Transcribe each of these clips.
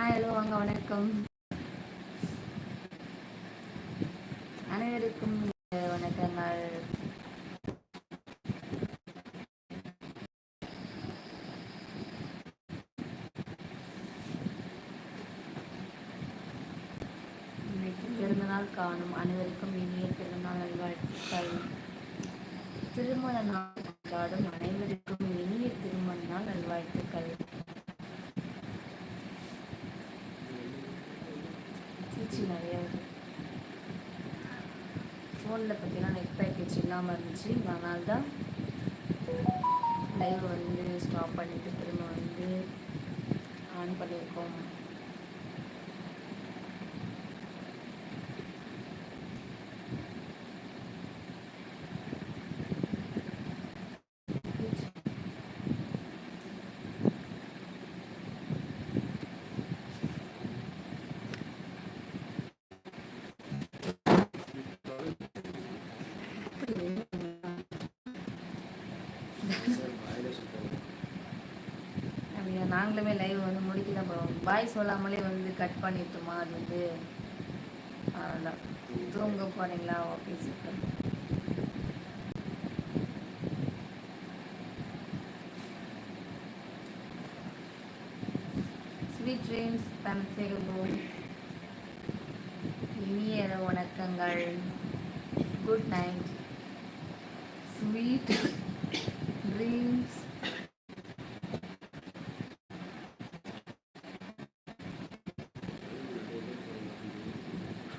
Hi hello வாங்க வணக்கம். அனைவருக்கும் வணக்கங்கள். பிறந்தநாள் காணும் அனைவருக்கும் இனிய பிறந்தநாள் நல்வாழ்த்துக்கள். திருமண நாள் கொண்டாடும் அனைவருக்கும் இனிய திருமண நாள் நல்வாழ்த்துக்கள் நிறையா நிறைய ஃபோனில் பார்த்தீங்கன்னா நெட் பேக்கேஜ் இல்லாமல் இருந்துச்சு. அதனால தான் லைவ் வந்து ஸ்டாப் பண்ணிவிட்டு திரும்ப வந்து ஆன் பண்ணியிருக்கோம் நாங்களுமே லைவ் வந்து முடிக்க தான் போகிறோம் பாய் சொல்லாமலே வந்து கட் பண்ணிட்டோமா? அது வந்து அதான் தூங்க போறீங்களா? ஓகே சூப்பர் ஸ்வீட் ட்ரீம்ஸ் தனசேகபோம் இனிய வணக்கங்கள். குட் நைட் ஸ்வீட் ட்ரீம்ஸ்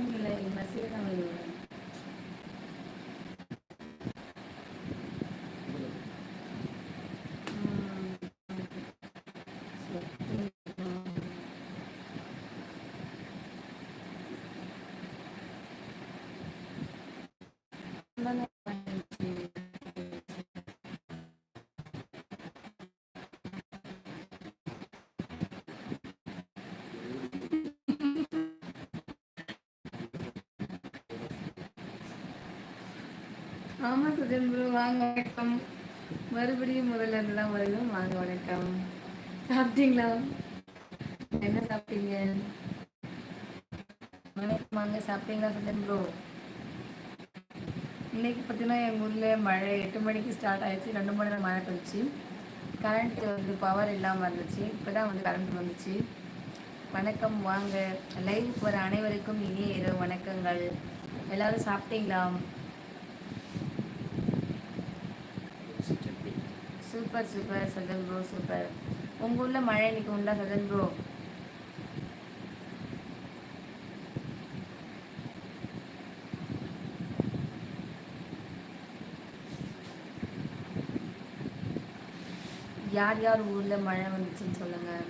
பண்ணல மெசேஜ் ஆமாம் ஆமா சுஜன் ப்ரோ வாங்க வணக்கம். மறுபடியும் முதல்ல இருந்து தான் வருது வாங்க வணக்கம். சாப்பிட்டீங்களா? என்ன சாப்பிட்டீங்க? வணக்கம் வாங்க சாப்பிட்டீங்களா சுஜன் ப்ரோ? இன்னைக்கு பார்த்தீங்கன்னா எங்கள் ஊரில் மழை எட்டு மணிக்கு ஸ்டார்ட் ஆயிடுச்சு ரெண்டு மணி நேரம் மழை பெஞ்சிச்சு கரண்ட் வந்து பவர் இல்லாமல் இருந்துச்சு இப்போ தான் வந்து கரண்ட் வந்துச்சு. வணக்கம் வாங்க. லைவ் போகிற அனைவருக்கும் இனிய இரவு வணக்கங்கள். எல்லோரும் சாப்பிட்டீங்களா? Super super Sadhan bro super உங்கள் ஊரில் மழை இன்னைக்கு உண்டா சதன் ப்ரோ யார் யார் ஊரில் மழை வந்துச்சுன்னு சொல்லுங்கள்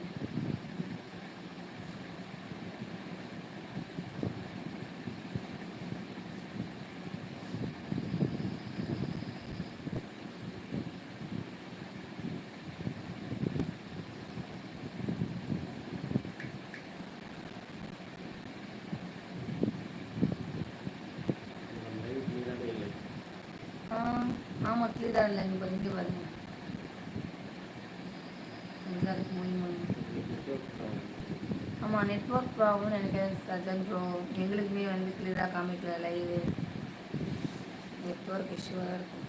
ஆமாம் கிளியராக இல்லை இங்கே இங்கே பாருங்க இங்கே இருக்கு ஆமாம் நெட்ஒர்க் ப்ராப்ளம் நினைக்கிறேன் சஜன் ப்ரோ எங்களுக்குமே வந்து கிளியராக காமிக்கல லைவு நெட்ஒர்க் இஷ்யூவாக இருக்கும்.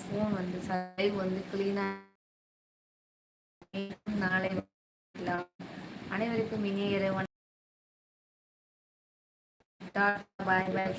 ஃபோன் வந்து லைவ் வந்து க்ளீனாக நாளை பார்க்கலாம். அனைவருக்கும் இனிய இரவு பாய் பாய்